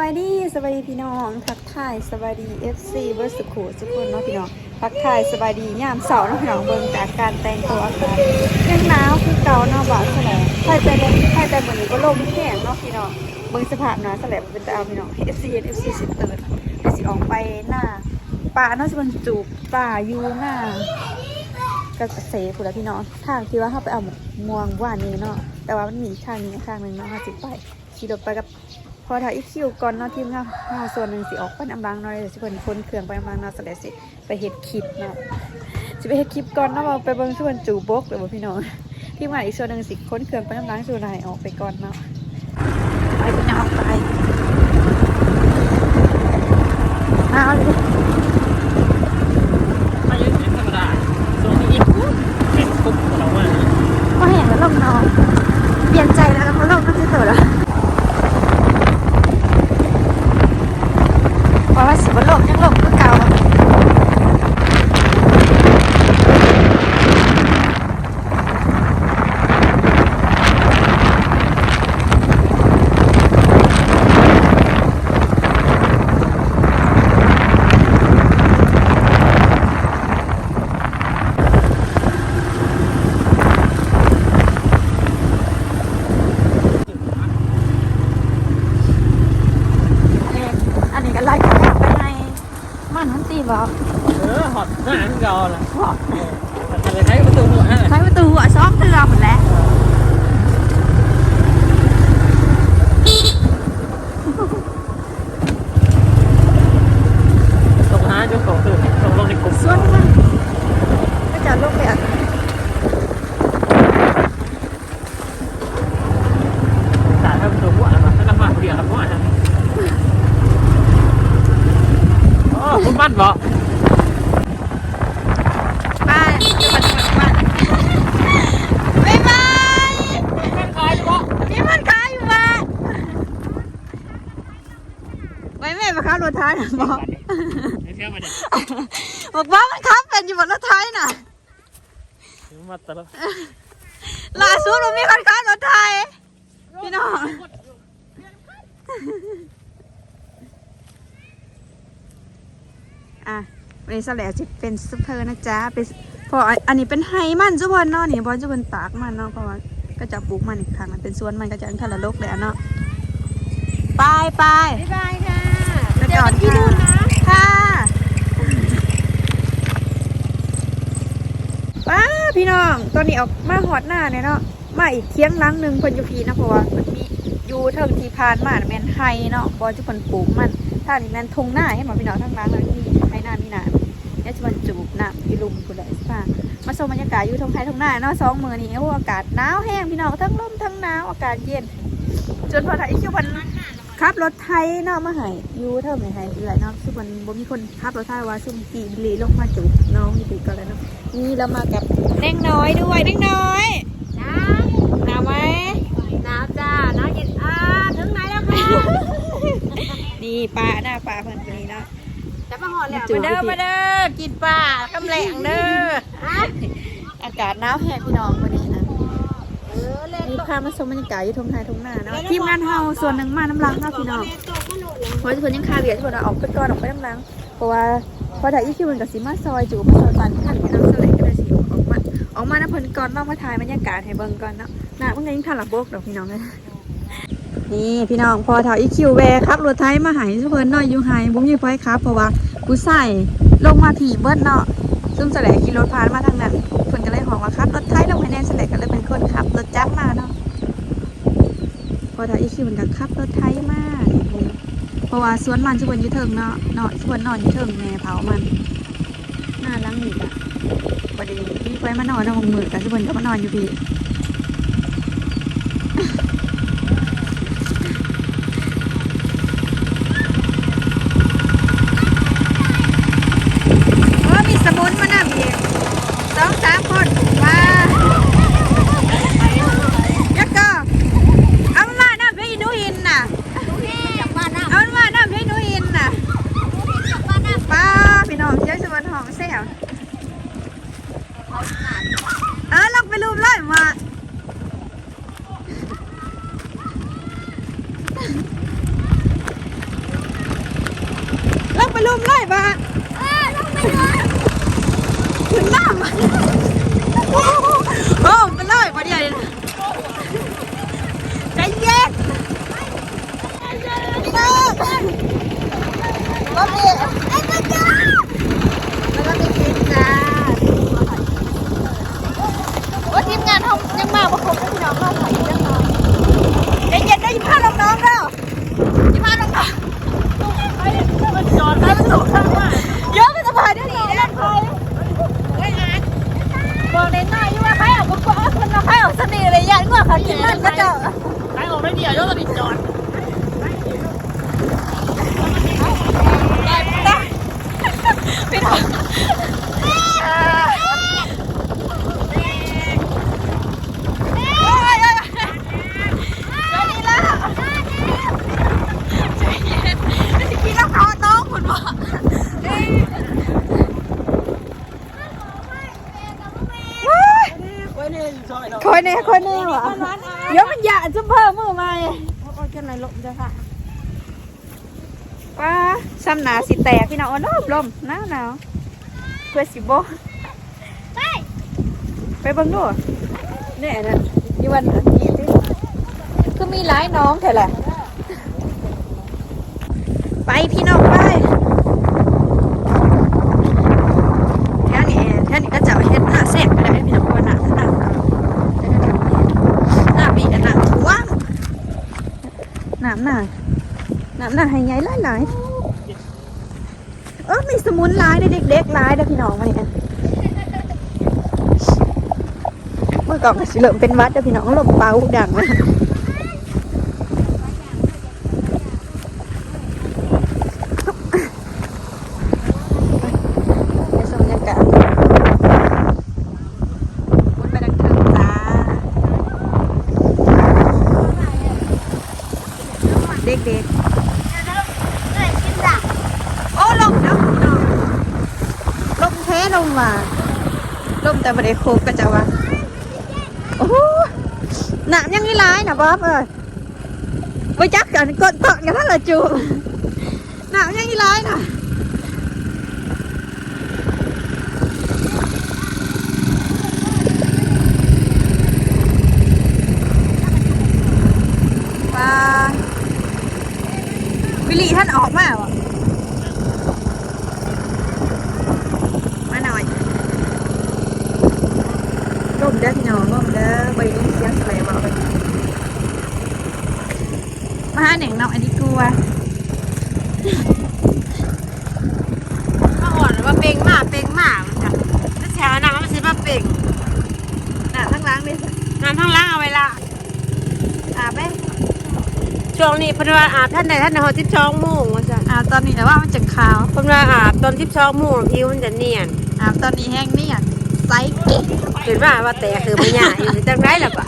บายดีสบายดีพี่น้องทักทายสบายดี FC เบอร์สุขุทุกคนเนาะพี่น้องทักทายสบายดียามเสาร์เนาะพี่น้องเบิ่งจากการแต่งตัวค่ะยังหนาวคือเก่าเนาะบ่าวแสลงใครแต่ลมใครแต่บนนี้ก็ลมแห้งเนาะพี่น้องเบิ่งสภาพหนาแสลงเป็นตาพี่น้อง FC FC สิบเติร์ดไปสิออกไปหน้าป่าเนาะสิมันจูบป่าอยู่หน้าก็เสพูดแล้วพี่น้องทางที่ว่าเขาไปเอาหมกม่วงว่านนี้เนาะแต่ว่ามันมีข้างนี้ข้างหนึ่งเนาะเขาจิไปขี่รถไปกับ อถ่ายอีคิวก่อนเนาะทีมงานเงาส่วนหนึ่งสิออกไปน้ำบางเนาะเดี๋ยวสิเพิ่นคนเครื่องไปน้ำบางเนาะแสดงสิไปเฮ็ดคลิปเนาะสิไปเฮ็ดคลิปก่อนเนาะว่าไปเบิ่งส่วนจูบกเดี๋ยวพี่น้องทีมงานอีกส่วนหนึ่งสิคนเครื่องไปน้ำบางส่วนไหนออกไปก่อนเนาะไปพี่น้องไปเอาเลย ไม่ใช่ธรรมดาช่วงนี้อีกเป็นคุกของเราอะ พอเห็นแล้วลงนอนเปลี่ยนใจแล้วแล้วพอลงก็จะตัวแล้วเพราะว่าสิบลมยังลมก็เก่าอันนี้ก็ไล่ไปในมันมันตีบอก เออหอดหน้าที่เราแหละหอดแต่เลยใช้ประตูหัว ใช้ประตูหัวซ้อมเรือหมดแล้ว ตรงห้าเจ้าของคือตรงลงในกลุ่ม ส่วนมันก็จะลงไปอะ สายให้ประตูหัวแล้วมาถ้าน้ำมันเดียวแล้วหัวฮะโอ้คุณมั่นบอก บ้านจะมาจังหวัดบ้านบ๊ายบาย แม่คอยบอก พี่มันขายอยู่บ้านไว้แม่มาขับรถไทยนะบอก ไม่เชื่อมันเนี่ย บอกว่ามันขับเป็นอยู่บนรถไทยน่ะมาตลอดล่าสุดมันมีคนขับรถไทยพี่น้องอะวันนี้สแลจะเป็นซุปเปอร์นะจ๊ะเป็นเพออันนี้เป็นไฮมันจุพนเนาะนี่บอลจุพนตากมันเนาะเพราะว่าก็จะปลูกมันอีกครั้งมันเป็นสวนมันก็จะอันทะละลกเลยอะเนาะไปไปบ๊ายบายค่ะไปก่อนที่นู่นนะค่ะ ป้าพี่น้องตอนนี้ออกมาหอดหน้าเนี่ยเนาะมาอีกเที่ยงหลังหนึ่งเพิ่นอยู่พีนะเพราะว่ามันมีอยู่เทิงทีพานมาแมนไฮเนาะบอลจุพนปลูกมันถ้านี่แมนทงหน้าให้หมอพี่น้องทั้งร้านเลยมีไฮหน้ามีหนาเนี่ยจะมันจูบน้ำพี่ลุมคุณเลยป้ามาชมบรรยากาศอยู่ทงไทยทงหน้าเนาะสองมือนี้โอ้อากาศหนาวแห้งพี่น้องทั้งลมทั้งหนาวอากาศเย็น จนพอถ่ายคิวพัน ขับรถไทยเนาะมาใหายยูเท่าไหร่ให้เอื่อยเนาะซึ่งมันบ่มีคนขับรถไทยว่าซุ่มกีบลีลงมาจุบน้องอยู่ดีก็แล้วเนาะนี่เรามากับเน่งน้อยด้วยเน่งน้อยจ้าหนาวไหมหนาวจ้าหนาวเย็นอ่าถึงไหนแล้วค่ะนี่ปลาหน้าปลาเพิ่นคนนี้เนาะจะมาหอดแล้วจูบมาเด้อพี่มาเด้อกินปลากำแหลงเด้ออะอากาศหนาวแห้งพี่น้องวั นนี้นะเออเล่นนี่ตกพามาชมบรรยากาศอยู่ทงไทยทงหน้าเนาะทีมงานเฮาส่วนหนึ่งมาน้ำลังเนาะพี่น้องเล่นตกมาโหลดเลยเพราะทุกคนยังคาเวียทุกคนเอาออกไปก่อนออกไปน้ำลังเพราะว่าพอถ่ายอีคิวมันกับซิมาซอยจูบมาซอยปันท่านพี่น้องสลายก็เลยสิออกมาออกมาน้ำเพลินก่อนต้องมาถ่ายบรรยากาศให้เบิ่งก่อนเนาะน่าเมื่อไงยิ่งทันหลับโบกดอกพี่น้องเลยนี่พี่น้องพอถ่ายอีคิวแวร์ครับรถไทยมาหายทุกคนเนาะอยู่หายบุ้งยี่ไฟครับเพราะว่ากูใส่ลงมาถี่เบิ้ลเนาะซึ่งสลายขี่รถพานมาทางนั้น เพิ่นก็เลยหอกว่าครับรถไทยลงไปแน่สลายก็เลยเป็นคนขับรถจักรมาเนาะพอถ่ายอีคิวมันก็ขับรถไทยมานี่เพราะว่าสวนมันสุวรรณอยู่เทิงเนาะเนาะสุวรรณนอนยู่เทิงแม่เผามันหน้าหลังหนี่อะประเดี๋ยวพี่ไปมานอนในวงมือกับสุวรรณก็มานอนอยู่พี่มีสมุนมานำอี องสามคนว้ายักษ์ก็เอามันมาน้ำพี่หนูหินน่ะเอามันมาน้ำพี่หนูหินน่ะป้าพี่น้องเจ้าสมุนหอมแซ่บเออลองไปรูปเลยมาลองไปรูปเลยมาถึงน้ำมาโอ้โห โอ้ไปเลยมาเดี๋ยใจเย็นก็มีไอ้ปะจ้าแล้วก็มีทีมงานว่าทีมงานเขายังมาประคบพี่น้องเราถ่ยังน้องเย็นได้ยินพาน้องๆแล้วยินพาน้องๆไปมันจอดแล้วมันสูงข้างว่าเยอะก็จะพายได้ดีนะพายบอกเด็กน้อยอยู่ว่าใครเอาบุกเอาคนมาใครเอาเส น่ห์อะไรอย่างเงี้ยเขากินมันก็จะใครออกได้เดียวแล้วก็ติดจอดได้พี่น้องพี่เราเขาน้อง คุณบอกไว้นี่ซอยเนาะคอยแน่คอยแน่วะเดี๋ยวมันอยากจะเพิ่มมือมาโอ้ยจะไหนลมจะค่ะป้าซ้ำหนาสิแตกพี่น้องอ๋อลมหนาวหนาวเพื่อสิโบไปเบังดูเนี่ยนะยี่วันนี้สิก็มีหลายน้องแค่แหละไปพี่น้องไปแท่นี้แท่นี้ก็จะเฮ็ดหน้าแสกไปได้พี่น้องเพราะว่าหน้าหน้าหน้าบีหน้าท่วง น้ำหน้าน้ำหน้าให้ใหญ่หลายๆเออมีสมุนไลายเด้อเด็กๆหลายเด้อพี่น้องมาเนี่ยเมื่อก่อนก็สิเริ่มเป็นวัดเด้อพี่น้องลมเป่าดังเลย ไปชมบรรยากาศวนไปดังเทิงจ้าเด็กๆ โอ้ลมเนาะลมแท้ลมว่าลม แต่บริโคกก็จะว่าโอ้โหหนามยังนี่ร้ายนะบ๊อบเอ้ยไปจักกันกดตอนกันนั่นแหละจูหนามยังนี่ร้ายนะปลาวิลลี่ท่านออกมาเหรอ มาหน่อยร่มเด้อพี่น้องร่มเด้อบริยินเสียงอะไรมาไปมาหาหนึ่งเนาะอันนี้กลัว มาอ่อนว่าเป่งมากเป่งมากจ้ะถ้าแถวน้ำมันสิมาเป่ง น่ะทั้งล้างเลย น้ำทั้งล้างเอาไว้ละ อาบไหม ช่วงนี้เพนว่าอาบท่านใดท่านใดหอทิพช่องโมงว่าจ้ะอาบตอนนี้แต่ว่ามันจังขาวเพนว่าอาบตอนทิพช่องโมงผิวมันจะเนียนอาบตอนนี้แห้งเนี่ยไซส์เก่งเห็นว่าว่าแต่คือไม่ยากอยู่จังไรล่ะปะ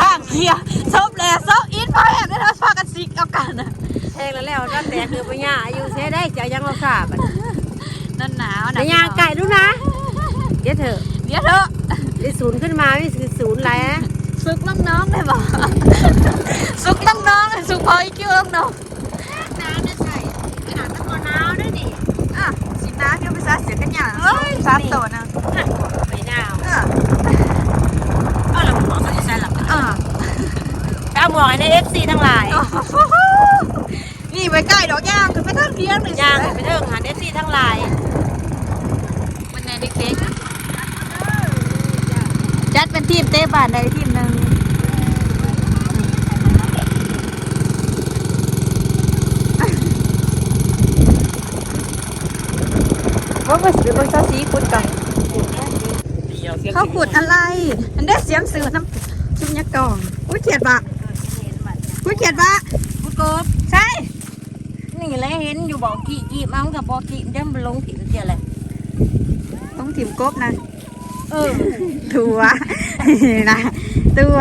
ข้างเฮียซบแลซบอินพอแห้งได้แล้วพากันซิกเอากันนะแทงแล้วแล้วก็แต่คือไม่ยากอยู่เสียได้จะยังเราทราบอะนั่นหนาวนะไม่ยากไก่ดูนะเดี๋ยวเถอะเดี๋ยวเถอะได้ศูนย์ขึ้นมาไม่คือศูนย์อะไรนะ ซุกน้องๆเลยบอกซุกน้องๆซุกพออีกคิวน้องน้ำจะใส่ขนาดตะกอนน้ำด้วยนี่ๆอะสีน้ำเดี๋ยวไปซาเสียกันอย่างสามตัวนะไม่น่าเออเอาหลังหมอเขาจะใส่หลังอ่าเอาหมวกในเอฟซีทั้งหลายนี่ไปใกล้ดอกย่างคือไปทางเพียงหนึ่งย่างไปเถิงหาเอฟซีทั้งหลายมันในเด็กๆ จัดเป็นทีมเตะบานใดทีมหนึ่งว่าไปซื้อไปซาซีขุดกันเขาขุดอะไร อันเด้เสียงสื่อน้ำชุมยากองอุ้ยเขียดบะอุ้ยเขียดบะกุ้ยกบใช่นี่แหละเห็นอยู่บอกกีบกี่มั้งกับบอกกีบเดิมลงถิ่นเจียเลยต้องถิ่มกบนะ เออตัวนะตัว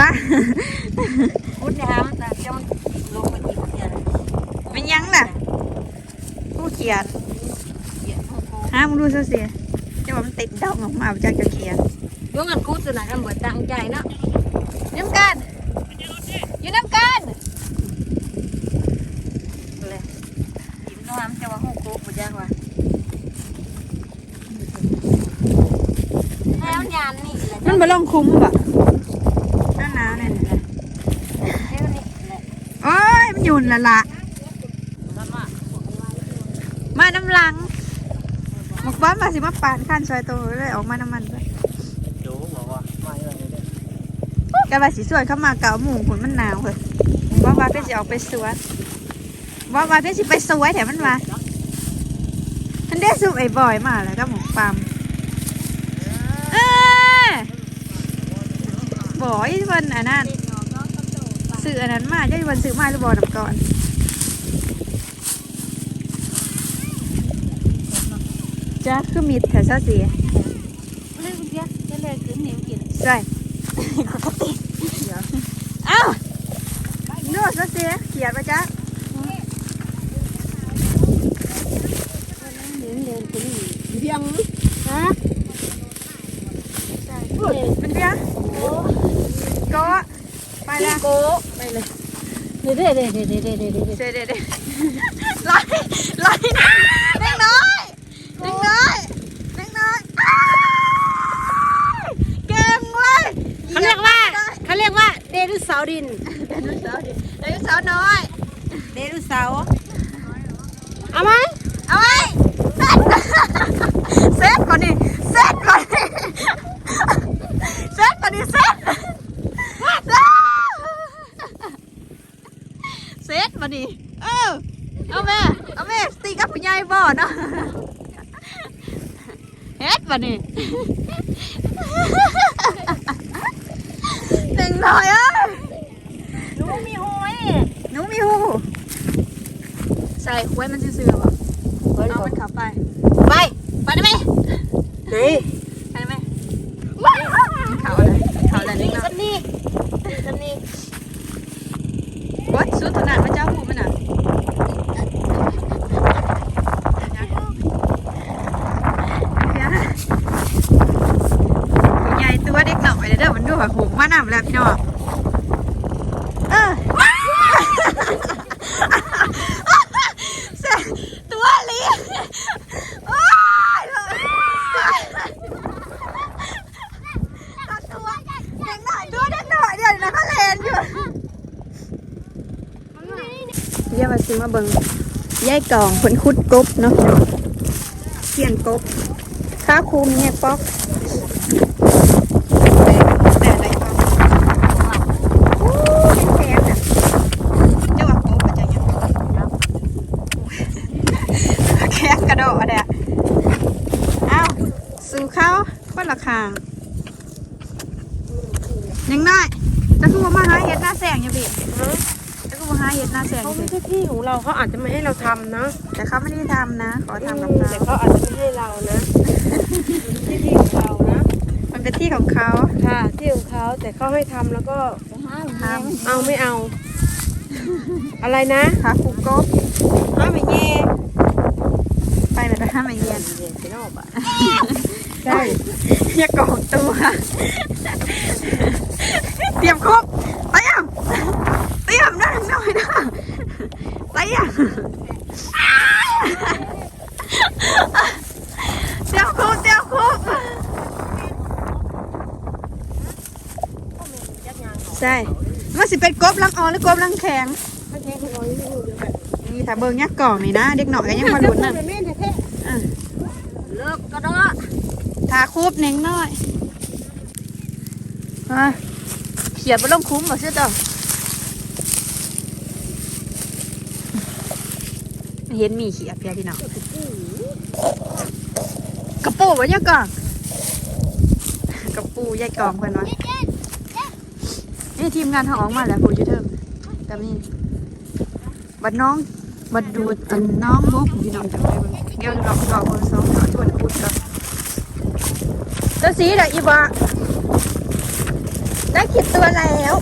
พุทธนะครับแต่เดี๋ยวมันลงไปกี่เดียวเลยมันยังน่ะผู้เขียดเดี๋ยวโอ้โหห้ามงดูเสียจะว่ามันติดดอกออกมาจากจะเขียดยกเงินกู้สนะกันเบิดตั้งใจเนาะน้ำกันอยู่น้ำกัน เลยยิ้มน้ำจะว่าหูโคบุญยากว่ะแล้วยานนี่แหละ มันมาลองคุ้มปะหน้าหนาวเนี่ยแล้วนี่แหละโอ้ยมันหยุ่นละละแล้วมามาน้ำลังหมกบ้านมาสิมาปานขั้นซอยโตเลยออกมาน้ำมันไปดูบอกว่าไม่อะไรเลยกะว่าสีสวยเข้ามาเก่าหมู่ผลมันหนาวเลยว่าว่าเป็นสิออกไปสวนว่าว่าเป็นสิไปสวยแถมมันมามันได้สูบไอ้บอยมาแล้วก็หมกปั๊มเอ้ย บอยที่วันอันนั้นสื่ออันนั้นมาเจ้าที่วันสื่อมาหรือบอดับก่อนจ้าคือมีแถวซาเสียเรื่องเดียวจะเลยขึ้นเหนียวกินใช่ปกติเอ้าโน่ซาเสียเขียนมาจ้าเหนียวเหนียวกินเดียงฮะเป็นเบี้ย ก็ไปละโกไปเลยเดี๋ยวเดี๋ยวเดี๋ยวเดี๋ยวเดี๋ยวเดี๋ยวเดี๋ยวเดี๋ยวเดี๋ยวเดี๋ยวไล่ไล่เล็กน้อยเล็กน้อยเล็กน้อยอ้ายเก่งเว้ยเขาเรียกว่าเขาเรียกว่าเดรุเสาร์ดินไดโนเสาร์ดิไดโนเสาร์น้อยเดรุเสาร์เอาไหมเอาไว้เซ็ตก่อนดิเซ็ตก่อนดิเซ็ตก่อนดิเซ็ต เซ็ตมาดิเออ เอาแม่ เอาแม่ตีกับผู้ใหญ่บ่เนาะเฮ็ดมาดิหนึ่งหน่อยเอ้ยหนูมีหอยหนูมีหู ใส่ควยมันซื่อๆบ่เอามันเข้าไป ไป ไปได้ไหมไหนไปได้ไหมเขาอะไรเขาอะไรนิดหน่อสัยนนี่สันนี่โอ๊ยสุดขนาดพระเจ้าหูมันอะใหญ่ตัวเด็กหน่อยเด้อมันดูแบบหูมานำแล้วพี่น้องเออเสร็จตัวเลี้ยงโอ๊ยตัวเด็กหน่อยตัวเด็กหน่อยเดี๋ยวนะเขาเล่นอยู่ เรียกมาซื้อมาเบิง ย่ายกองผลคุดกบเนาะเขียนกบข้าคูมีเนี่ยป๊อกแต่แต่อะไรป๊อกโอ้ยแพงอะเจ้าว่ากบมันจะยังแค่กระโดดอะเอ้าสู่เขาคนละคางยังได้จะคือว่ามาหาเห็ดหน้าแสงอยู่พี่จะคือว่า หาเห็ดหน้าแสงอเขายู่ไม่พี่ใช่ที่ของเราเขาอาจจะไม่ให้เราทำนะแต่เขาไม่ได้ทำนะ ขอทำกับแต่เขาเขาอาจจะไม่ให้เรานะที่ที่ของเรานะมันเป็นที่ของเขาค่ะ ที่ของเขาแต่เขาให้ทำแล้วก็ทำเอาไม่เอา อะไรนะขาคุกกบห้ามไม่แย่ไปเลยไปห้ามไอเย็นไปนอกอะใช่อย่ากองตัวเตรียมคุกเตรียมเตรียม นะหน่อยนะเตรียมเตรียมคุกเตรียมคุกใช่ว่าสิเป็นกบลังอ่อนหรือกบลังแข็งไม่ใช่ของเราที่อยู่เดียวกันนี่ถ้าเบิ่งยักษ์กล่องนี่นะ เด็กหน่อยก็ยังมาลุ้นน่ะแม่แท้อะเลิกก็ได้ทาคูบเน่งหน่อยอะเขียดบนลงคุ้มบ่เชื่อจ้ะ เห็นมีเขียดเพียพี่น้องกระปูวะเนี่ยก่อนกับปูยายกองเพื่อนวะนี่ทีมงานเขาออกมาแล้วปูจะเทิมกับนี่บัดน้องบัดดูดอันน้องบุกพี่น้องจังเลยเบิ่งเดี๋ยวดอกดอกเบอร์สองดอกชวนพูดกันแล้วสีเด็กอีบะได้ขีดตัวแล้ว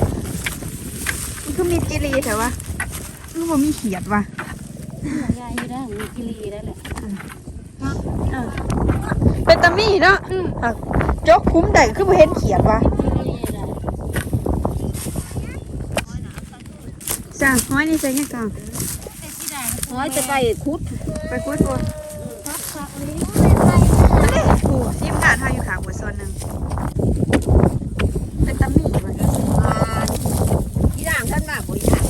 มันก็มีจิรีแต่ว่ามันบ่มีเขียดว่ะ ยายได้มีกิลีได้แหละเป็นตามี่เนาะหักจกคุ้มได้คือบ่เห็นเขียดว่ะกิลีได้จ้าห้อยนี่ใส่ยังก่อนน้อยจะไปคุด ไปคุยตัวปูทีมงานเฮาอยู่ข้างหัวโซนหนึงเป็นตามี่ว่ะ ที่ด่างท่านมาบริหาร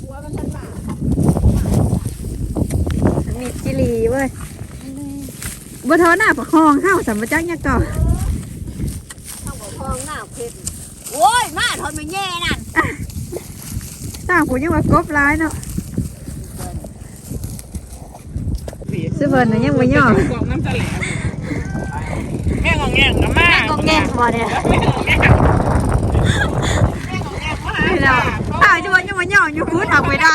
หัวมันท่านมา มีจิรีเว้ย บ่ท้อหน้าประคองเฮาสัมปจักยังก่อนเข้ากับคองหน้าเพชรโอ้ยมาทนไม่แย่นั่นตากูยังว่ากบร้ายเนาะซื้อเพิ่นน่ะยังบ่ย่อแง่งงแง่งกับแมาก็แก่พอเนี่ยไม่ได้ อ้าวจะว่ายังบ่ย่ออยู่คูดเอาไปได้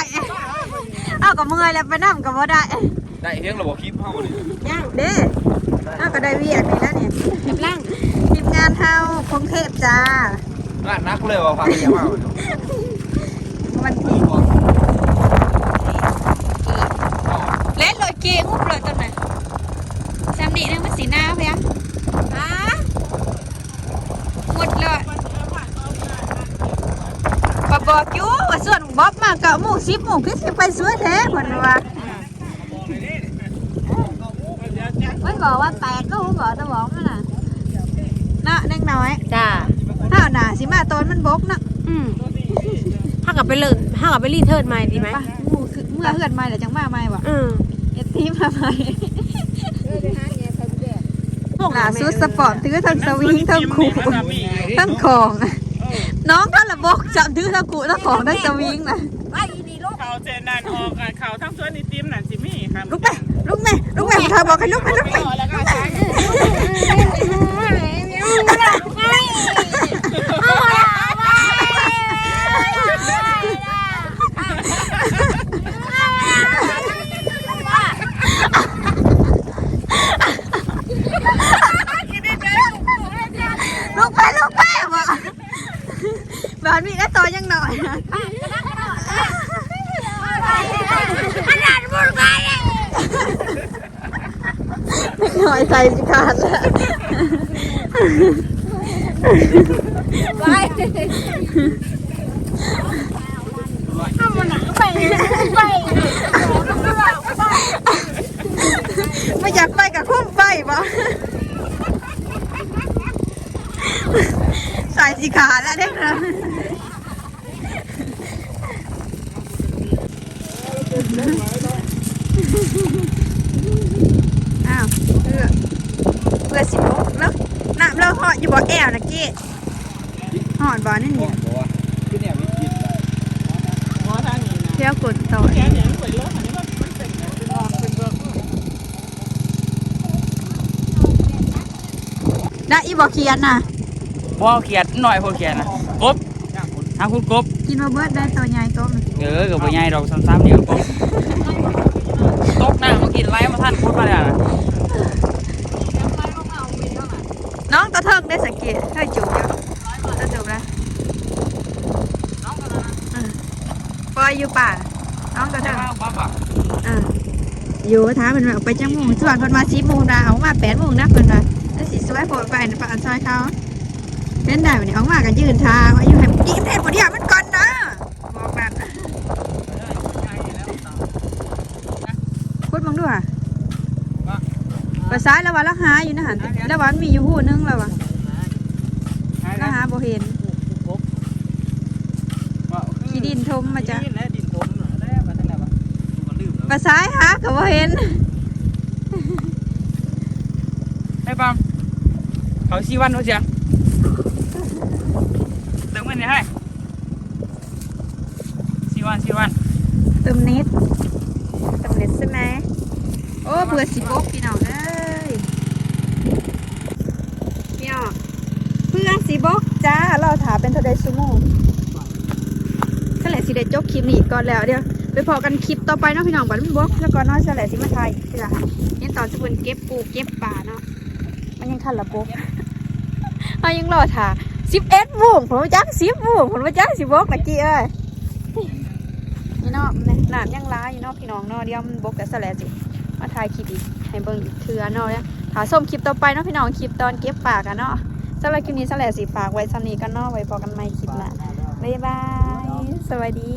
อ้าวก็เมื่อยแล้วไปนำก็บ่ได้ ได้เรื่องระบบคลิปเข้าเลยเด้อ้าวก็ได้เวียกนี่แล้วเนี่ยกำลังทีมงานเฮากรุงเทพจ้าน่านักเลยว่าฟังอย่างมากวันที่เล่นเลยเกงุบเลยตอนไหนจำนี่นึงมันสีหน้าเพียงฮะหมดเลยบอบอกอยู่ว่าส่วนบ๊อบมาเกะหมูสิบหมูพิษไปสวยแท้เหมือนว่า มัน บอกว่าแปดก็หูบอกจะบอกมันน่ะเนาะเล็กน้อยจ้าถ้าเอาหนาสิมาตอนมันบกเนาะอืมถ้ากลับไปเลยถ้ากลับไปรีเทิร์นใหม่ดีไหมไปหมูคือเมื่อเฮือนมาเดี๋ยวจังมาใหม่วะอืมเอตีมาใหม่พวกล่าสุดสปอร์ตถือทั้งสวิงทั้งคู่ทั้งของ น้องก็ระบอกจับถือทั้งคู่ทั้งของทั้งสวิงนะไปดีลูกเขาเจนานออกเขาทั้งสวนไอติมนั่นสิมี่ครับลุกไป ลุกแม่ลุกแม่เธอบอกให้ลุกไปลุกไปแล้ หน่อยนะขนาดบุญไปเลยหน่อยใส่สิขาดแล้วไปทำมันหนักไปไปไม่อยากไปกับคุ้มไปบ่ใส่สิขาดแล้วเด็กนะอ้าวเพื่อเพื่อสิลุกเนาะน้ำเรา หอดอยู่บ่อแอวนะกี้หอดบ่อนี่เนี่ยบอกว่าคือเนี่ยมีกินหมอทางนี้นะเที่ยวกดต่อแกเนี่ยมันเป็นรถอันนี้มันเป็นเป็นรองเป็นเบอร์ได้อีบ่เขียนน่ะพ่อเขียดหน่อยพ่อเขียดนะกบทางคุณกบกินมาเบิดได้ตัวใหญ่ตัวมันเออกับใหญ่ดอกซ้ำๆเดียวกบตกหน้ามากินไรมาท่านพูดมาเลยนะ น้อง ตะเทิงได้สังเกตเคยจูบอยู่จะจูบแล้วเออปล่อยอยู่ป่าน้องตะเทิงบ้าปะเอออยู่ท้ามันแบบไปจังมุงส่วนคนมาชีมูดาเอามาแปดโมงนะเพิ่นว่าแล้วสีสวยโผล่ไปในป่าซอยเขาเป็นได้เนนี้เอามากันยืนทาว่ายบ่เดียวมันก่อนนะบอกแบบพูดมึงด้วยอะ ภาษาแล้วว่าเราหาอยู่นะหันแล้วว่ามันมีอยู่หูนึงแล้วว่ะเราหาบ่เห็นขี้ดินทมมาจ้ะดินและดินทมแล้วมาตั้งแต่ว่าลืมแล้วภาษาหาก็บ่เห็นไอ้ปั๊มเขาชี้วันเขาเสียเติมเงินเนี่ยให้ชี้วันชี้วันเติมเน็ตเติมเน็ตใช่ไหมโอ้เบื่อสิบกพี่น้องเอ้ย รื่องสีบก จ้าเราถาเป็นเทาไดซูโม่ก็แหละสิได้จบคลิปนี้ก่อนแล้วเดี๋ยวไปพอกันคลิปต่อไปเนาะพี่น้องบัดมันบกแล้วก็น้อยสแหละสิมาไทยทีละนี่ตอนสกุลเก็บปูเก็บป่าเนาะมันยังทันละบกเอายังรอถาสิบเอ็ดบุ้งผมว่าจักสิบบุ้งผมว่าจักสิบกนะกี้เอ้ยนี่เนาะเนี่ยน้ำยังร้ายอยู่เนาะพี่น้องเนาะเดี๋ยวมันบกแต่สแหละสิมาถ่ายคลิปอีกให้เบิ่งอีกเทือเนาะเนี่ยถาส้มคลิปต่อไปเนาะพี่น้องคลิปตอนเก็บป่ากันเนาะ สำหรับคลิปนี้สแหละสีฝากไว้สำนีกันนาะไว้พอกันใหม่คลิปหน้าบ๊ายบาย สวัสดี